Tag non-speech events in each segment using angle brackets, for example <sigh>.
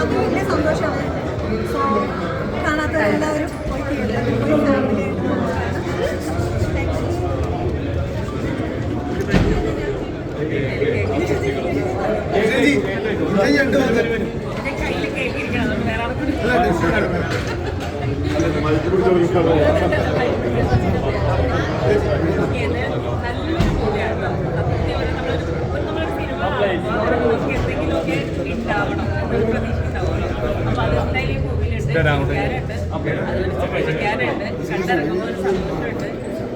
അത് വലിയ സന്തോഷമാണ്. സോ കാണാത്ത എല്ലാവരും പോയി തിയേറ്ററിൽ പോയി ഫാമിലി നല്ലൊരു മൂവിയാണ് നമ്മളൊരു നമ്മളൊരു സിനിമ എന്തെങ്കിലുമൊക്കെ ഉണ്ടാവണം. എന്നൊരു പ്രതീക്ഷ. അപ്പോൾ അത് എന്തായാലും ഈ മൂവിയിലുണ്ട് ചിരിക്കാനുണ്ട് അതുപോലെ പഠിക്കാനുണ്ട് കണ്ടിറങ്ങുമ്പോൾ ഒരു സന്തോഷമുണ്ട്.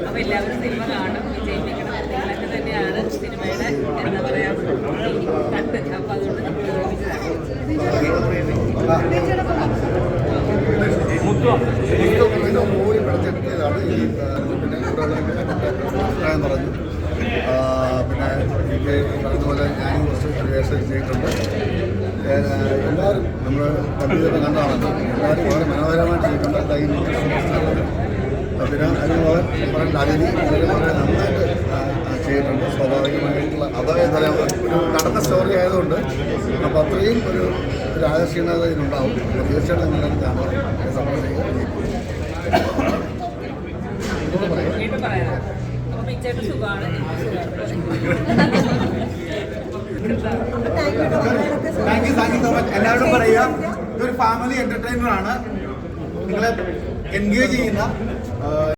അപ്പോൾ എല്ലാവരും സിനിമ കാണും വിജയിപ്പിക്കണം. നിങ്ങളൊക്കെ തന്നെയാണ് സിനിമയുടെ എന്താ പറയുക കണ്ട് അപ്പോൾ അതുകൊണ്ട് മൂടി പിടിച്ചെടുത്തതാണ് ഈ പിന്നെ അഭിപ്രായം പറഞ്ഞു പിന്നെ എനിക്ക് പറഞ്ഞതുപോലെ ഞാനും കുറച്ച് റിഹേഴ്സൽ ചെയ്തിട്ടുണ്ട്. എല്ലാവരും നമ്മൾ കമ്പ്യൂട്ടർ കണ്ടാണല്ലോ എല്ലാവരും വളരെ മനോഹരമായിട്ട് നിൽക്കുന്ന പിന്നെ അതിന് അതിഥി അവർ വളരെ നന്നായിട്ട് ചെയ്തിട്ടുണ്ട്. സ്വാഭാവികമായിട്ടുള്ള അതായത് ഒരു നടന്ന സ്റ്റോറി ആയതുകൊണ്ട് അപ്പോൾ അത്രയും ഒരു രാജക്ഷീണത ഇതിനുണ്ടാവും അപ്പോൾ തീർച്ചയായിട്ടും നിങ്ങളത് കാണാൻ സപ്പോർട്ട് പിച്ചേട്ടൻ സുഖമാണ്. <laughs> സോ മച്ച് പറയുക ഇതൊരു ഫാമിലി എന്റർടൈനർ ആണ്. നിങ്ങളെ എൻഗേജ് ചെയ്യുന്ന